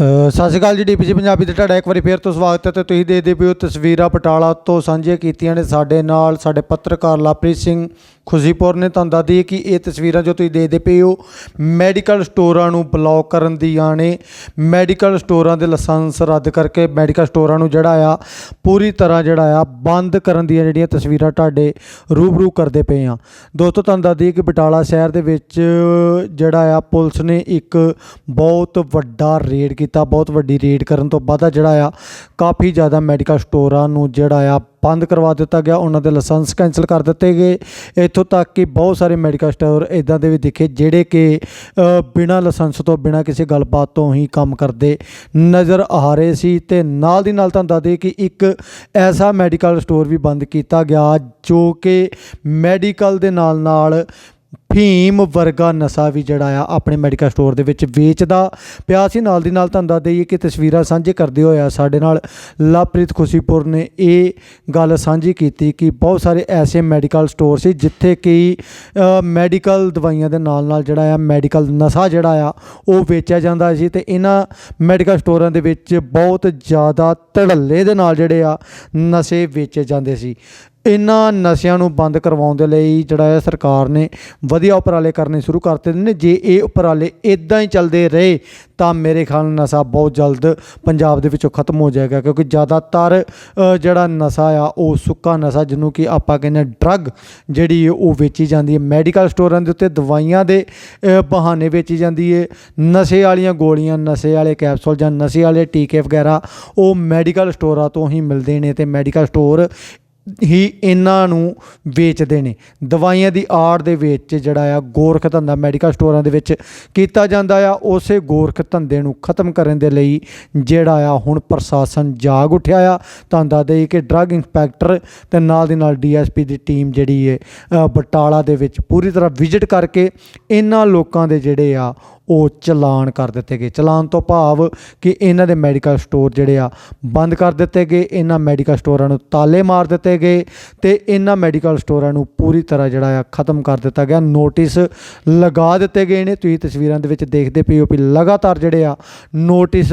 ਸਤਿ ਸ਼੍ਰੀ ਅਕਾਲ ਜੀ, ਡੀਪੀਸੀ ਪੰਜਾਬੀ ਤੇ ਤੁਹਾਡਾ ਇੱਕ ਵਾਰੀ ਫੇਰ ਤੋਂ ਸਵਾਗਤ ਹੈ ਤੇ ਤੁਸੀਂ ਦੇਖਦੇ ਪਏ ਹੋ ਤਸਵੀਰਾਂ ਪਟਾਲਾ ਤੋਂ ਸਾਂਝੀਆਂ ਕੀਤੀਆਂ ਨੇ ਸਾਡੇ ਨਾਲ ਸਾਡੇ ਪੱਤਰਕਾਰ ਲਵਪ੍ਰੀਤ ਸਿੰਘ ਖੁਸ਼ੀਪੁਰ ਨੇ ਤੁਹਾਨੂੰ ਦੱਸ ਦਈਏ ਕਿ ਇਹ ਤਸਵੀਰਾਂ ਜੋ ਤੁਸੀਂ ਦੇਖਦੇ ਪਏ ਹੋ, ਮੈਡੀਕਲ ਸਟੋਰਾਂ ਨੂੰ ਬਲੌਕ ਕਰਨ ਦੀਆਂ ਨੇ। ਮੈਡੀਕਲ ਸਟੋਰਾਂ ਦੇ ਲਾਇਸੈਂਸ ਰੱਦ ਕਰਕੇ ਮੈਡੀਕਲ ਸਟੋਰਾਂ ਨੂੰ ਜਿਹੜਾ ਆ, ਪੂਰੀ ਤਰ੍ਹਾਂ ਜਿਹੜਾ ਆ, ਬੰਦ ਕਰਨ ਦੀਆਂ ਜਿਹੜੀਆਂ ਤਸਵੀਰਾਂ ਤੁਹਾਡੇ ਰੂਬਰੂ ਕਰਦੇ ਪਏ ਆ ਦੋਸਤੋ, ਤੁਹਾਨੂੰ ਦੱਸ ਦਈਏ ਕਿ ਬਟਾਲਾ ਸ਼ਹਿਰ ਦੇ ਵਿੱਚ ਜਿਹੜਾ ਆ, ਪੁਲਿਸ ਨੇ ਇੱਕ ਬਹੁਤ ਵੱਡਾ ਰੇਡ ਕੀਤਾ ਕੀਤਾ, ਬਹੁਤ ਵੱਡੀ ਰੇਡ ਕਰਨ ਤੋਂ ਬਾਅਦ ਜਿਹੜਾ ਆ, ਕਾਫੀ ਜ਼ਿਆਦਾ ਮੈਡੀਕਲ ਸਟੋਰਾਂ ਨੂੰ ਜਿਹੜਾ ਆ ਬੰਦ ਕਰਵਾ ਦਿੱਤਾ ਗਿਆ। ਉਹਨਾਂ ਦੇ ਲਾਇਸੈਂਸ ਕੈਂਸਲ ਕਰ ਦਿੱਤੇ ਗਏ। ਇੱਥੋਂ ਤੱਕ ਕਿ ਬਹੁਤ ਸਾਰੇ ਮੈਡੀਕਲ ਸਟੋਰ ਇਦਾਂ ਦੇ ਵੀ ਦਿਖੇ, ਜਿਹੜੇ ਕਿ ਬਿਨਾਂ ਲਾਇਸੈਂਸ ਤੋਂ, ਬਿਨਾਂ ਕਿਸੇ ਗੱਲਬਾਤ ਤੋਂ ਹੀ ਕੰਮ ਕਰਦੇ ਨਜ਼ਰ ਆ ਰਹੇ ਸੀ। ਤੇ ਨਾਲ ਦੀ ਨਾਲ ਤੁਹਾਨੂੰ ਦੱਸ ਦਈਏ ਕਿ ਇੱਕ ਐਸਾ ਮੈਡੀਕਲ ਸਟੋਰ ਵੀ ਬੰਦ ਕੀਤਾ ਗਿਆ, ਜੋ ਕਿ ਮੈਡੀਕਲ ਦੇ ਨਾਲ ਨਾਲ ਫੀਮ ਵਰਗਾ ਨਸ਼ਾ ਵੀ ਜਿਹੜਾ ਆ ਆਪਣੇ ਮੈਡੀਕਲ ਸਟੋਰ ਦੇ ਵਿੱਚ ਵੇਚਦਾ ਪਿਆ ਸੀ। ਨਾਲ ਦੀ ਨਾਲ ਤੁਹਾਨੂੰ ਦੱਸ ਦਈਏ ਕਿ ਤਸਵੀਰਾਂ ਸਾਂਝੇ ਕਰਦੇ ਹੋਇਆ ਸਾਡੇ ਨਾਲ ਲਵਪ੍ਰੀਤ ਖੁਸ਼ੀਪੁਰ ਨੇ ਇਹ ਗੱਲ ਸਾਂਝੀ ਕੀਤੀ ਕਿ ਬਹੁਤ ਸਾਰੇ ਐਸੇ ਮੈਡੀਕਲ ਸਟੋਰ ਸੀ ਜਿੱਥੇ ਕਿ ਮੈਡੀਕਲ ਦਵਾਈਆਂ ਦੇ ਨਾਲ ਨਾਲ ਜਿਹੜਾ ਆ ਮੈਡੀਕਲ ਨਸ਼ਾ ਜਿਹੜਾ ਆ ਉਹ ਵੇਚਿਆ ਜਾਂਦਾ ਸੀ ਤੇ ਇਹਨਾਂ ਮੈਡੀਕਲ ਸਟੋਰਾਂ ਦੇ ਵਿੱਚ ਬਹੁਤ ਜ਼ਿਆਦਾ ਧੜੱਲੇ ਦੇ ਨਾਲ ਜਿਹੜੇ ਆ ਨਸ਼ੇ ਵੇਚੇ ਜਾਂਦੇ ਸੀ। ਇਹਨਾਂ ਨਸ਼ਿਆਂ ਨੂੰ ਬੰਦ ਕਰਵਾਉਣ ਦੇ ਲਈ ਜਿਹੜਾ ਹੈ ਸਰਕਾਰ ਨੇ ਵਧੀਆ ਉਪਰਾਲੇ ਕਰਨੇ ਸ਼ੁਰੂ ਕਰ ਦਿੱਤੇ ਨੇ। ਜੇ ਇਹ ਉਪਰਾਲੇ ਇਦਾਂ ਹੀ ਚੱਲਦੇ ਰਹੇ, ਤਾਂ ਮੇਰੇ ਖਿਆਲ ਨਾਲ ਨਸ਼ਾ ਬਹੁਤ ਜਲਦ ਪੰਜਾਬ ਦੇ ਵਿੱਚੋਂ ਖਤਮ ਹੋ ਜਾਏਗਾ, ਕਿਉਂਕਿ ਜ਼ਿਆਦਾਤਰ ਜਿਹੜਾ ਨਸ਼ਾ ਆ, ਉਹ ਸੁੱਕਾ ਨਸ਼ਾ, ਜਿਹਨੂੰ ਕਿ ਆਪਾਂ ਕਹਿੰਦੇ ਡਰੱਗ, ਜਿਹੜੀ ਹੈ ਉਹ ਵੇਚੀ ਜਾਂਦੀ ਹੈ। ਮੈਡੀਕਲ ਸਟੋਰਾਂ ਦੇ ਉੱਤੇ ਦਵਾਈਆਂ ਦੇ ਬਹਾਨੇ ਵੇਚੀ ਜਾਂਦੀ ਹੈ। ਨਸ਼ੇ ਵਾਲੀਆਂ ਗੋਲੀਆਂ, ਨਸ਼ੇ ਵਾਲੇ ਕੈਪਸੂਲ ਜਾਂ ਨਸ਼ੇ ਵਾਲੇ ਟੀਕੇ ਵਗੈਰਾ, ਉਹ ਮੈਡੀਕਲ ਸਟੋਰਾਂ ਤੋਂ ਹੀ ਮਿਲਦੇ ਨੇ ਤੇ ਮੈਡੀਕਲ ਸਟੋਰ ਹੀ ਇਹਨਾਂ ਨੂੰ ਵੇਚਦੇ ਨੇ। ਦਵਾਈਆਂ ਦੀ ਆੜ ਦੇ ਵਿੱਚ ਜਿਹੜਾ ਆ ਗੋਰਖ ਧੰਦਾ ਮੈਡੀਕਲ ਸਟੋਰਾਂ ਦੇ ਵਿੱਚ ਕੀਤਾ ਜਾਂਦਾ ਆ। ਉਸੇ ਗੋਰਖ ਧੰਦੇ ਨੂੰ ਖਤਮ ਕਰਨ ਦੇ ਲਈ ਜਿਹੜਾ ਆ ਹੁਣ ਪ੍ਰਸ਼ਾਸਨ ਜਾਗ ਉੱਠਿਆ ਆ। ਤੁਹਾਨੂੰ ਦੱਸਦੇ ਦੇਈਏ ਕਿ ਡਰੱਗ ਇੰਸਪੈਕਟਰ ਤੇ ਨਾਲ ਦੀ ਨਾਲ ਡੀਐਸਪੀ ਦੀ ਟੀਮ ਜਿਹੜੀ ਹੈ ਬਟਾਲਾ ਦੇ ਵਿੱਚ ਪੂਰੀ ਤਰ੍ਹਾਂ ਵਿਜ਼ਿਟ ਕਰਕੇ ਇਹਨਾਂ ਲੋਕਾਂ ਦੇ ਜਿਹੜੇ ਆ ਉਹ ਚਲਾਨ ਕਰ ਦਿੱਤੇ ਗਏ। ਚਲਾਨ ਤੋਂ ਭਾਵ ਕਿ ਇਹਨਾਂ ਦੇ ਮੈਡੀਕਲ ਸਟੋਰ ਜਿਹੜੇ ਆ, ਬੰਦ ਕਰ ਦਿੱਤੇ ਗਏ। ਇਹਨਾਂ ਮੈਡੀਕਲ ਸਟੋਰਾਂ ਨੂੰ ਤਾਲੇ ਮਾਰ ਦਿੱਤੇ ਗਏ ਤੇ ਇਹਨਾਂ ਮੈਡੀਕਲ ਸਟੋਰਾਂ ਨੂੰ ਪੂਰੀ ਤਰ੍ਹਾਂ ਜਿਹੜਾ ਆ ਖਤਮ ਕਰ ਦਿੱਤਾ ਗਿਆ। ਨੋਟਿਸ ਲਗਾ ਦਿੱਤੇ ਗਏ ਨੇ। ਤੁਸੀਂ ਤਸਵੀਰਾਂ ਦੇ ਵਿੱਚ ਦੇਖਦੇ ਪਏ ਹੋ ਵੀ ਲਗਾਤਾਰ ਜਿਹੜੇ ਆ ਨੋਟਿਸ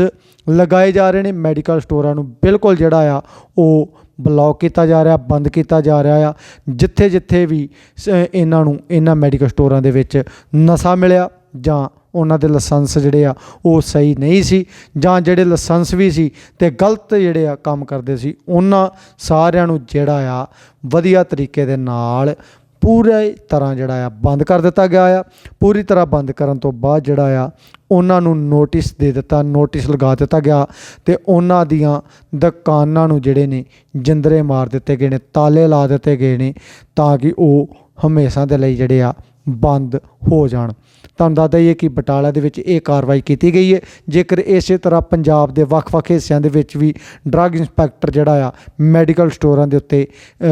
ਲਗਾਏ ਜਾ ਰਹੇ ਨੇ। ਮੈਡੀਕਲ ਸਟੋਰਾਂ ਨੂੰ ਬਿਲਕੁਲ ਜਿਹੜਾ ਆ ਉਹ ਬਲੌਕ ਕੀਤਾ ਜਾ ਰਿਹਾ, ਬੰਦ ਕੀਤਾ ਜਾ ਰਿਹਾ ਆ। ਜਿੱਥੇ ਜਿੱਥੇ ਵੀ ਸ- ਇਹਨਾਂ ਨੂੰ, ਇਹਨਾਂ ਮੈਡੀਕਲ ਸਟੋਰਾਂ ਦੇ ਵਿੱਚ ਨਸ਼ਾ ਮਿਲਿਆ ਜਾਂ ਉਹਨਾਂ ਦੇ ਲਾਇਸੈਂਸ ਜਿਹੜੇ ਆ ਉਹ ਸਹੀ ਨਹੀਂ ਸੀ ਜਾਂ ਜਿਹੜੇ ਲਾਇਸੈਂਸ ਵੀ ਸੀ ਤੇ ਗਲਤ ਜਿਹੜੇ ਆ ਕੰਮ ਕਰਦੇ ਸੀ, ਉਹਨਾਂ ਸਾਰਿਆਂ ਨੂੰ ਜਿਹੜਾ ਆ ਵਧੀਆ ਤਰੀਕੇ ਦੇ ਨਾਲ ਪੂਰੇ ਤਰ੍ਹਾਂ ਜਿਹੜਾ ਆ ਬੰਦ ਕਰ ਦਿੱਤਾ ਗਿਆ ਆ। ਪੂਰੀ ਤਰ੍ਹਾਂ ਬੰਦ ਕਰਨ ਤੋਂ ਬਾਅਦ ਜਿਹੜਾ ਆ ਉਹਨਾਂ ਨੂੰ ਨੋਟਿਸ ਦੇ ਦਿੱਤਾ, ਨੋਟਿਸ ਲਗਾ ਦਿੱਤਾ ਗਿਆ ਤੇ ਉਹਨਾਂ ਦੀਆਂ ਦੁਕਾਨਾਂ ਨੂੰ ਜਿਹੜੇ ਨੇ ਜਿੰਦਰੇ ਮਾਰ ਦਿੱਤੇ ਗਏ ਨੇ, ਤਾਲੇ ਲਾ ਦਿੱਤੇ ਗਏ ਨੇ ਤਾਂ ਕਿ ਉਹ ਹਮੇਸ਼ਾ ਦੇ ਲਈ ਜਿਹੜੇ ਆ ਬੰਦ ਹੋ ਜਾਣ। ਤੁਹਾਨੂੰ ਦੱਸ ਦਈਏ ਕਿ ਬਟਾਲਾ ਦੇ ਵਿੱਚ ਇਹ ਕਾਰਵਾਈ ਕੀਤੀ ਗਈ ਹੈ। ਜੇਕਰ ਇਸੇ ਤਰ੍ਹਾਂ ਪੰਜਾਬ ਦੇ ਵੱਖ-ਵੱਖ ਹਿੱਸਿਆਂ ਦੇ ਵਿੱਚ ਵੀ ਡਰੱਗ ਇੰਸਪੈਕਟਰ ਜਿਹੜਾ ਆ, ਮੈਡੀਕਲ ਸਟੋਰਾਂ ਦੇ ਉੱਤੇ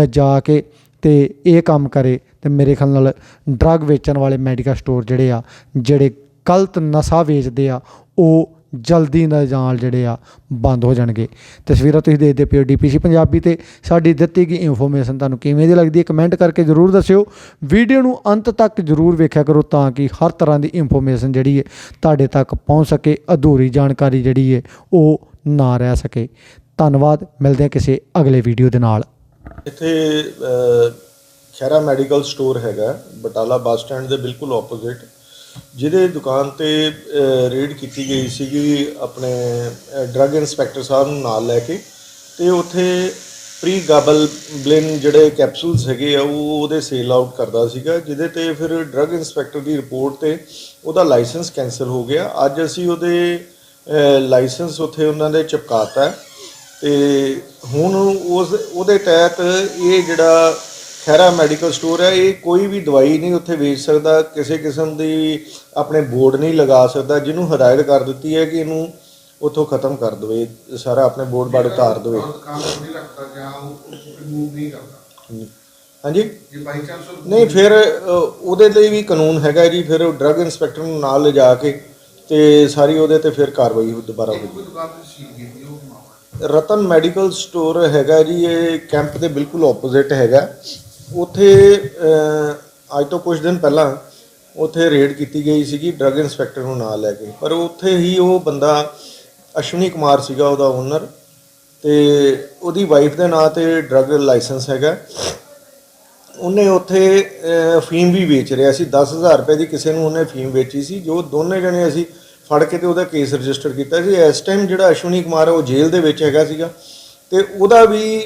ਜਾ ਕੇ ਤੇ ਇਹ ਕੰਮ ਕਰੇ, ਤੇ ਮੇਰੇ ਖਿਆਲ ਨਾਲ ਡਰੱਗ ਵੇਚਣ ਵਾਲੇ ਮੈਡੀਕਲ ਸਟੋਰ ਜਿਹੜੇ ਆ, ਜਿਹੜੇ ਗਲਤ ਨਸ਼ਾ ਵੇਚਦੇ ਆ, ਉਹ ਜਲਦੀ ਨਾਲ ਜਿਹੜੇ ਆ ਬੰਦ ਹੋ ਜਾਣਗੇ। ਤਸਵੀਰਾਂ ਤੁਸੀਂ ਦੇਖਦੇ ਪਿਓ ਡੀਪੀਸੀ ਪੰਜਾਬੀ ਤੇ ਸਾਡੀ ਦਿੱਤੀ ਗਈ ਇਨਫੋਰਮੇਸ਼ਨ ਤੁਹਾਨੂੰ ਕਿਵੇਂ ਦੀ ਲੱਗਦੀ ਹੈ ਕਮੈਂਟ ਕਰਕੇ ਜ਼ਰੂਰ ਦੱਸਿਓ। ਵੀਡੀਓ ਨੂੰ ਅੰਤ ਤੱਕ ਜ਼ਰੂਰ ਵੇਖਿਆ ਕਰੋ ਤਾਂ ਕਿ ਹਰ ਤਰ੍ਹਾਂ ਦੀ ਇਨਫੋਰਮੇਸ਼ਨ ਜਿਹੜੀ ਹੈ ਤੁਹਾਡੇ ਤੱਕ ਪਹੁੰਚ ਸਕੇ ਅਧੂਰੀ ਜਾਣਕਾਰੀ ਜਿਹੜੀ ਹੈ ਉਹ ਨਾ ਰਹਿ ਸਕੇ। ਧੰਨਵਾਦ ਮਿਲਦੇ ਹਾਂ ਕਿਸੇ ਅਗਲੇ ਵੀਡੀਓ ਦੇ ਨਾਲ। ਇੱਥੇ ਅਹ, ਖੈਰਾ ਮੈਡੀਕਲ ਸਟੋਰ ਹੈਗਾ ਬਟਾਲਾ ਬੱਸ ਸਟੈਂਡ ਦੇ ਬਿਲਕੁਲ ਆਪੋਜ਼ਿਟ ਜਿਹਦੇ ਦੁਕਾਨ ਤੇ ਰੇਡ ਕੀਤੀ ਗਈ ਸੀਗੀ ਆਪਣੇ ਡਰੱਗ ਇੰਸਪੈਕਟਰ ਸਾਹਿਬ ਨੂੰ ਨਾਲ ਲੈ ਕੇ ਤੇ ਉੱਥੇ ਪ੍ਰੀ ਗਾਬਲ ਬਲਿਨ ਜਿਹੜੇ ਕੈਪਸੂਲਸ ਹੈਗੇ ਆ, ਉਹ ਉਹਦੇ ਸੇਲ ਆਊਟ ਕਰਦਾ ਸੀਗਾ, ਜਿਹਦੇ ਤੇ ਫਿਰ ਡਰੱਗ ਇੰਸਪੈਕਟਰ ਦੀ ਰਿਪੋਰਟ ਤੇ ਉਹਦਾ ਲਾਇਸੈਂਸ ਕੈਨਸਲ ਹੋ ਗਿਆ। ਅੱਜ ਅਸੀਂ ਉਹਦੇ ਲਾਇਸੈਂਸ ਉੱਥੇ ਉਹਨਾਂ ਦੇ ਚਿਪਕਾਤਾ। ਹੈ ਤੇ ਹੁਣ ਉਸ, ਉਹਦੇ ਤਹਿਤ ਇਹ ਜਿਹੜਾ ਖੈਰਾ ਮੈਡੀਕਲ ਸਟੋਰ ਹੈ ਇਹ ਕੋਈ ਵੀ ਦਵਾਈ ਨਹੀਂ ਉੱਥੇ ਵੇਚ ਸਕਦਾ ਕਿਸੇ ਕਿਸਮ ਦੀ ਆਪਣੇ ਬੋਰਡ ਨਹੀਂ ਲਗਾ ਸਕਦਾ ਜਿਹਨੂੰ ਹਦਾਇਤ ਕਰ ਦਿੱਤੀ ਹੈ ਕਿ ਇਹਨੂੰ ਉੱਥੋਂ ਖਤਮ ਕਰ ਦੇਵੇ ਸਾਰਾ ਆਪਣੇ ਬੋਰਡ ਬਾੜ ਉਤਾਰ ਦੇਵੇ। ਹਾਂਜੀ? ਨਹੀਂ ਫਿਰ ਉਹਦੇ ਲਈ ਵੀ ਕਾਨੂੰਨ ਹੈਗਾ ਜੀ ਫਿਰ ਡਰੱਗ ਇੰਸਪੈਕਟਰ ਨੂੰ ਨਾਲ ਲਿਜਾ ਕੇ ਤੇ ਸਾਰੀ ਉਹਦੇ ਤੇ ਫਿਰ ਕਾਰਵਾਈ ਦੁਬਾਰਾ ਹੋਈ ਰਤਨ ਮੈਡੀਕਲ ਸਟੋਰ ਹੈਗਾ ਜੀ ਇਹ ਕੈਂਪ ਦੇ ਬਿਲਕੁਲ ਆਪੋਜ਼ਿਟ ਹੈਗਾ। ਉੱਥੇ ਅੱਜ ਤੋਂ ਕੁਝ ਦਿਨ ਪਹਿਲਾਂ ਉੱਥੇ ਰੇਡ ਕੀਤੀ ਗਈ ਸੀਗੀ ਡਰੱਗ ਇੰਸਪੈਕਟਰ ਨੂੰ ਨਾਲ ਲੈ ਕੇ। ਪਰ ਉੱਥੇ ਹੀ ਉਹ ਬੰਦਾ ਅਸ਼ਵਨੀ ਕੁਮਾਰ ਸੀਗਾ ਉਹਦਾ ਓਨਰ ਤੇ ਉਹਦੀ ਵਾਈਫ ਦੇ ਨਾਂ ਤੇ ਡਰੱਗ ਲਾਇਸੈਂਸ ਹੈਗਾ। ਉਹਨੇ ਉੱਥੇ ਫੀਮ ਵੀ ਵੇਚ ਰਿਹਾ ਸੀ। 10000 ਰੁਪਏ ਦੀ ਕਿਸੇ ਨੂੰ ਉਹਨੇ ਫੀਮ ਵੇਚੀ ਸੀ, ਜੋ ਦੋਨੇ ਜਣੇ ਅਸੀਂ ਫੜ ਕੇ ਤੇ ਉਹਦਾ ਕੇਸ ਰਜਿਸਟਰ ਕੀਤਾ ਸੀ। ਇਸ ਟਾਈਮ ਜਿਹੜਾ ਅਸ਼ਵਨੀ ਕੁਮਾਰ ਉਹ ਜੇਲ੍ਹ ਦੇ ਵਿੱਚ ਹੈਗਾ ਸੀਗਾ। ਤੇ ਉਹਦਾ ਵੀ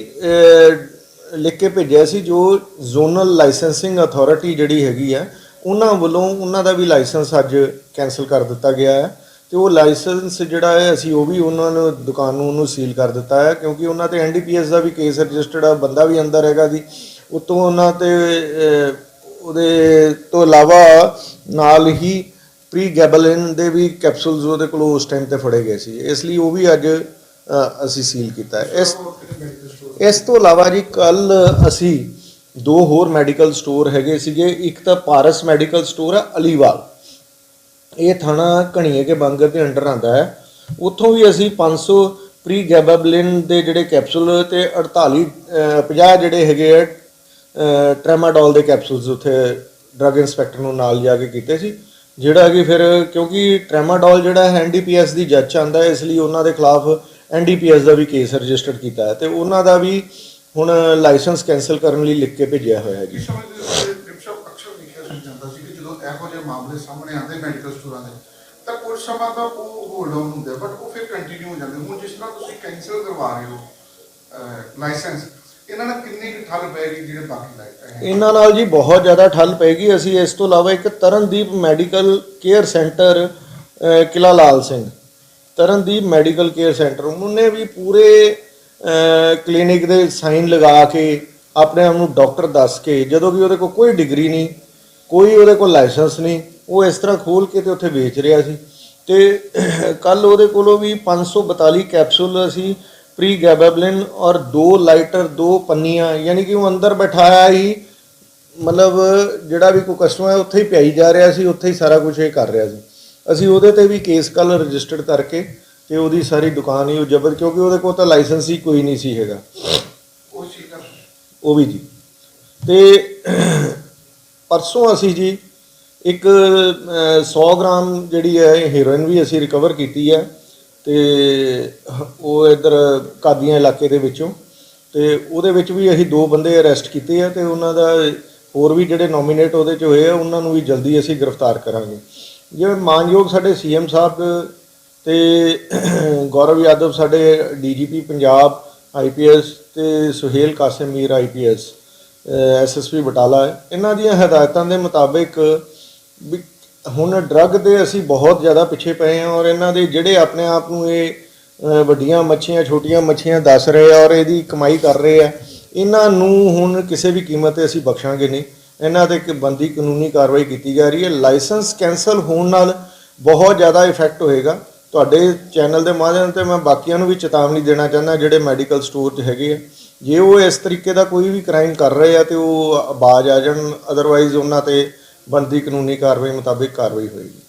ਲਿਖ ਕੇ ਭੇਜਿਆ ਸੀ, ਜੋ ਜ਼ੋਨਲ ਲਾਇਸੈਂਸਿੰਗ ਅਥਾਰਟੀ ਜਿਹੜੀ ਹੈਗੀ ਆ, ਉਹਨਾਂ ਵੱਲੋਂ ਉਹਨਾਂ ਦਾ ਵੀ ਲਾਇਸੈਂਸ ਅੱਜ ਕੈਨਸਲ ਕਰ ਦਿੱਤਾ ਗਿਆ ਹੈ। ਤੇ ਉਹ ਲਾਇਸੈਂਸ ਜਿਹੜਾ ਹੈ, ਅਸੀਂ ਉਹ ਵੀ ਉਹਨਾਂ ਨੂੰ, ਦੁਕਾਨ ਨੂੰ ਉਹਨੂੰ ਸੀਲ ਕਰ ਦਿੱਤਾ ਹੈ, ਕਿਉਂਕਿ ਉਹਨਾਂ ਤੇ ਐਨਡੀਪੀਐਸ ਦਾ ਵੀ ਕੇਸ ਰਜਿਸਟਰਡ ਆ, ਬੰਦਾ ਵੀ ਅੰਦਰ ਹੈਗਾ ਜੀ। ਉਤੋਂ ਉਹਨਾਂ ਤੇ ਉਹਦੇ ਤੋਂ ਇਲਾਵਾ ਨਾਲ ਹੀ ਪ੍ਰੀ ਗੈਬਲਿਨ ਦੇ ਵੀ ਕੈਪਸੂਲਸ ਉਹਦੇ ਕੋਲ ਉਸ ਟਾਈਮ ਤੇ ਫੜੇ ਗਏ ਸੀ। ਇਸ ਲਈ ਉਹ ਵੀ ਅੱਜ ਅਸੀਂ ਸੀਲ ਕੀਤਾ ਹੈ। ਇਸ ਇਸ ਤੋਂ ਇਲਾਵਾ ਜੀ ਕੱਲ ਅਸੀਂ ਦੋ ਹੋਰ ਮੈਡੀਕਲ ਸਟੋਰ ਹੈਗੇ ਸੀਗੇ। ਇੱਕ ਤਾਂ ਪਾਰਸ ਮੈਡੀਕਲ ਸਟੋਰ ਹੈ ਅਲੀਵਾਲ। ਇਹ ਥਾਣਾ ਘਣੀਏ ਕੇ ਬੰਗਰ ਦੇ ਅੰਡਰ ਆਂਦਾ ਹੈ। ਉੱਥੋਂ ਵੀ ਅਸੀਂ 500 ਪ੍ਰੀ ਗੈਬਾਬਲਿਨ ਦੇ ਜਿਹੜੇ ਕੈਪਸੂਲ ਤੇ 48 ਅਹ, 50 ਜਿਹੜੇ ਹੈਗੇ ਆ ਟ੍ਰੈਮਾਡੋਲ ਦੇ ਕੈਪਸੂਲਸ ਉੱਥੇ ਡਰੱਗ ਇਨਸਪੈਕਟਰ ਨੂੰ ਨਾਲ ਜਾ ਕੇ ਕੀਤੇ ਸੀ। ਜਿਹੜਾ ਕਿ ਫਿਰ ਕਿਉਂਕਿ ਟ੍ਰੈਮਾਡੋਲ ਜਿਹੜਾ ਹੈ ਐਨਡੀਪੀਐਸ ਦੀ ਜੱਜ ਆਂਦਾ ਹੈ ਇਸ ਲਈ ਉਹਨਾਂ ਦੇ ਖਿਲਾਫ ਐਨਡੀਪੀਐਸ ਦਾ ਵੀ ਕੇਸ ਰਜਿਸਟਰ ਕੀਤਾ ਹੈ ਤੇ ਉਹਨਾਂ ਦਾ ਵੀ ਹੁਣ ਲਾਇਸੈਂਸ ਕੈਨਸਲ ਕਰਨ ਲਈ ਲਿਖ ਕੇ ਭੇਜਿਆ ਹੋਇਆ ਹੈ ਜੀ। ਇਸ ਸਮੇਂ ਦੇ ਡਿਪਸ਼ਪ ਅਕਸਰ ਦੇਖਿਆ ਸੀ ਜਾਂਦਾ ਸੀ ਕਿ ਜਦੋਂ ਇਹੋ ਜਿਹੇ ਮਾਮਲੇ ਸਾਹਮਣੇ ਆਉਂਦੇ ਮੈਡੀਕਲ ਸਟੋਰਾਂ ਦੇ ਤਾਂ ਕੁਝ ਸਮਾਂ ਤਾਂ ਉਹ ਹੋਲਡ ਆਨ ਹੁੰਦੇ ਬਟ ਉਹ ਫਿਰ ਕੰਟੀਨਿਊ ਹੋ ਜਾਂਦੇ ਹੁਣ ਜਿਸ ਤਰ੍ਹਾਂ ਤੁਸੀਂ ਕੈਂਸਲ ਕਰਵਾ ਰਹੇ ਹੋ ਲਾਇਸੈਂਸ ਇਹਨਾਂ ਨਾਲ ਕਿੰਨੀ ਕੁ ਠੱਲ ਪਏਗੀ ਜਿਹੜੇ ਬਾਕੀ ਲਾਇਸੈਂਸ ਇਹਨਾਂ ਨਾਲ ਜੀ ਬਹੁਤ ਜ਼ਿਆਦਾ ਠੱਲ ਪਏਗੀ। ਅਸੀਂ ਇਸ ਤੋਂ ਇਲਾਵਾ ਇੱਕ Tarandeep medical care centre Qila Lal Singh Tarandeep medical care centre, ਉਹਨੇ ਵੀ ਪੂਰੇ ਕਲੀਨਿਕ ਦੇ ਸਾਈਨ ਲਗਾ ਕੇ ਆਪਣੇ ਆਪ ਨੂੰ ਡਾਕਟਰ ਦੱਸ ਕੇ, ਜਦੋਂ ਕਿ ਉਹਦੇ ਕੋਲ ਕੋਈ ਡਿਗਰੀ ਨਹੀਂ, ਕੋਈ ਉਹਦੇ ਕੋਲ ਲਾਇਸੈਂਸ ਨਹੀਂ, ਉਹ ਇਸ ਤਰ੍ਹਾਂ ਖੋਲ ਕੇ ਤੇ ਉੱਥੇ ਵੇਚ ਰਿਹਾ ਸੀ। ਤੇ ਕੱਲ ਉਹਦੇ ਕੋਲੋਂ ਵੀ 542 ਕੈਪਸੂਲ ਅਸੀਂ ਪ੍ਰੀ ਗੈਬਾਬਲਿਨ ਔਰ ਦੋ ਲਾਈਟਰ, ਦੋ ਪੰਨੀਆਂ, ਯਾਨੀ ਕਿ ਉਹ ਅੰਦਰ ਬਿਠਾਇਆ ਹੀ, ਮਤਲਬ ਜਿਹੜਾ ਵੀ ਕੋਈ ਕਸਟਮਰ ਹੈ, ਉੱਥੇ ਹੀ ਪਿਆਈ ਜਾ ਰਿਹਾ ਸੀ, ਉੱਥੇ ਹੀ ਸਾਰਾ ਕੁਝ ਇਹ ਕਰ ਰਿਹਾ ਸੀ। ਅਸੀਂ ਉਹਦੇ ਤੇ ਵੀ ਕੇਸ ਕੱਲ ਰਜਿਸਟਰਡ ਕਰਕੇ ਤੇ ਉਹਦੀ ਸਾਰੀ ਦੁਕਾਨ ਹੀ ਉਹ ਜ਼ਬਤ ਕਿਉਂਕਿ ਉਹਦੇ ਕੋਲ ਤਾਂ ਲਾਇਸੈਂਸ ਹੀ ਕੋਈ ਨਹੀਂ ਸੀ ਹੈਗਾ। ਉਹ ਚੀਜ਼ ਦਾ ਉਹ ਵੀ ਜੀ। ਤੇ ਪਰਸੋਂ ਅਸੀਂ ਜੀ ਇੱਕ ਅਹ, 100 ਗ੍ਰਾਮ ਜਿਹੜੀ ਹੈ ਹੀਰੋਇਨ ਵੀ ਅਸੀਂ ਰਿਕਵਰ ਕੀਤੀ ਹੈ ਤੇ ਉਹ ਇਧਰ ਕਾਦੀਆਂ ਇਲਾਕੇ ਦੇ ਵਿੱਚੋਂ। ਤੇ ਉਹਦੇ ਵਿੱਚ ਵੀ ਅਸੀਂ ਦੋ ਬੰਦੇ ਅਰੈਸਟ ਕੀਤੇ ਆ ਤੇ ਉਹਨਾਂ ਦਾ ਹੋਰ ਵੀ ਜਿਹੜੇ ਨੋਮੀਨੇਟ ਉਹਦੇ ਚ ਹੋਏ ਆ ਉਹਨਾਂ ਨੂੰ ਵੀ ਜਲਦੀ ਅਸੀਂ ਗ੍ਰਿਫਤਾਰ ਕਰਾਂਗੇ। ਜਿਵੇਂ ਮਾਨਯੋਗ ਸਾਡੇ ਸੀਐਮ ਸਾਹਿਬ ਤੇ ਗੌਰਵ ਯਾਦਵ ਸਾਡੇ ਡੀਜੀਪੀ ਪੰਜਾਬ ਆਈਪੀਐਸ ਤੇ ਸੁਹੇਲ ਕਾਸਿਮ ਮੀਰ ਆਈਪੀਐਸ ਐਸਐਸਪੀ ਬਟਾਲਾ ਇਹਨਾਂ ਦੀਆਂ ਹਦਾਇਤਾਂ ਦੇ ਮੁਤਾਬਿਕ ਵੀ ਹੁਣ ਡਰੱਗ ਦੇ ਅਸੀਂ ਬਹੁਤ ਜ਼ਿਆਦਾ ਪਿੱਛੇ ਪਏ ਹਾਂ ਔਰ ਇਹਨਾਂ ਦੇ ਜਿਹੜੇ ਆਪਣੇ ਆਪ ਨੂੰ ਇਹ ਵੱਡੀਆਂ ਮੱਛੀਆਂ, ਛੋਟੀਆਂ ਮੱਛੀਆਂ ਦੱਸ ਰਹੇ ਆ ਔਰ ਇਹਦੀ ਕਮਾਈ ਕਰ ਰਹੇ ਆ, ਇਹਨਾਂ ਨੂੰ ਹੁਣ ਕਿਸੇ ਵੀ ਕੀਮਤ ਤੇ ਅਸੀਂ ਬਖਸ਼ਾਂਗੇ ਨਹੀਂ। ਇਹਨਾਂ ਤੇ ਇੱਕ ਬੰਦੀ ਕਾਨੂੰਨੀ ਕਾਰਵਾਈ ਕੀਤੀ ਜਾ ਰਹੀ ਹੈ। ਲਾਇਸੈਂਸ ਕੈਨਸਲ ਹੋਣ ਨਾਲ ਬਹੁਤ ਜ਼ਿਆਦਾ ਇਫੈਕਟ ਹੋਏਗਾ। ਤੁਹਾਡੇ ਚੈਨਲ ਦੇ ਮਾਧਿਅਮ ਤੇ ਮੈਂ ਬਾਕੀਆਂ ਨੂੰ ਵੀ ਚੇਤਾਵਨੀ ਦੇਣਾ ਚਾਹੁੰਦਾ, ਜਿਹੜੇ ਮੈਡੀਕਲ ਸਟੋਰ 'ਚ ਹੈਗੇ ਆ। ਜੇ ਉਹ ਇਸ ਤਰੀਕੇ ਦਾ ਕੋਈ ਵੀ ਕ੍ਰਾਈਮ ਕਰ ਰਹੇ ਆ ਤੇ ਉਹ ਬਾਜ਼ ਆ ਜਾਣ ਅਦਰਵਾਈਜ਼ ਉਹਨਾਂ ਤੇ ਬਣਦੀ ਕਾਨੂੰਨੀ ਕਾਰਵਾਈ ਮੁਤਾਬਿਕ ਕਾਰਵਾਈ ਹੋਏਗੀ।